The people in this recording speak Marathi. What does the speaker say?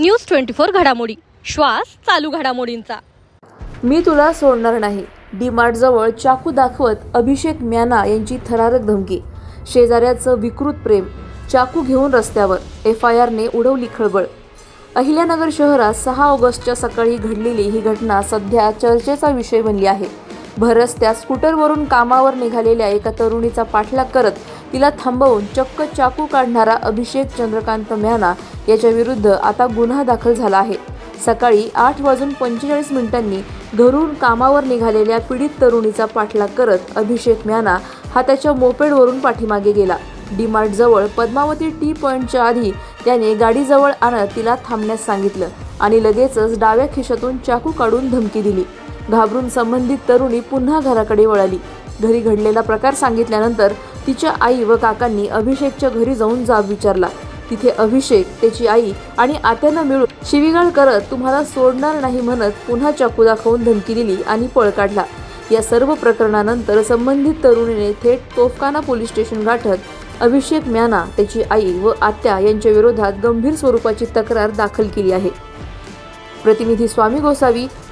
न्यूज ट्वेंटी फोर घडामोडी. श्वास चालू घडामोडींचा. मी तुला सोडणार नाही. डीमार्टजवळ चाकू दाखवत अभिषेक म्याना यांची थरारक धमकी. शेजाऱ्याचं विकृत प्रेम. चाकू घेऊन रस्त्यावर. एफ आय आरने उडवली खळबळ. अहिल्यानगर शहरात सहा ऑगस्टच्या सकाळी घडलेली ही घटना सध्या चर्चेचा विषय बनली आहे. भरस्त्या स्कूटरवरून कामावर निघालेल्या एका तरुणीचा पाठलाग करत तिला थांबवून चक्क चाकू काढणारा अभिषेक चंद्रकांत म्याना याच्याविरुद्ध आता गुन्हा दाखल झाला आहे. सकाळी आठ वाजून पंचेचाळीस मिनिटांनी घरून कामावर निघालेल्या पीडित तरुणीचा पाठलाग करत अभिषेक म्याना हा त्याच्या मोपेडवरून पाठीमागे गेला. डीमार्टजवळ पद्मावती टी पॉईंटच्या आधी त्याने गाडीजवळ आणत तिला थांबण्यास सांगितलं आणि लगेचच डाव्या खिशातून चाकू काढून धमकी दिली. घाबरून संबंधित तरुणी पुन्हा घराकडे वळाली. घरी घडलेला प्रकार सांगितल्यानंतर तिच्या आई व काकांनी अभिषेकच्या घरी जाऊन जाब विचारला. तिथे अभिषेक त्याची आई आणि आत्यानं मिळून शिवीगाळ करत तुम्हाला सोडणार नाही म्हणत पुन्हा चाकू दाखवून धमकी दिली आणि पळ काढला. या सर्व प्रकरणानंतर संबंधित तरुणीने थेट तोफखाना पोलीस स्टेशन गाठत अभिषेक म्याना त्याची आई व आत्या यांच्या विरोधात गंभीर स्वरूपाची तक्रार दाखल केली आहे. प्रतिनिधी Swami Gosavi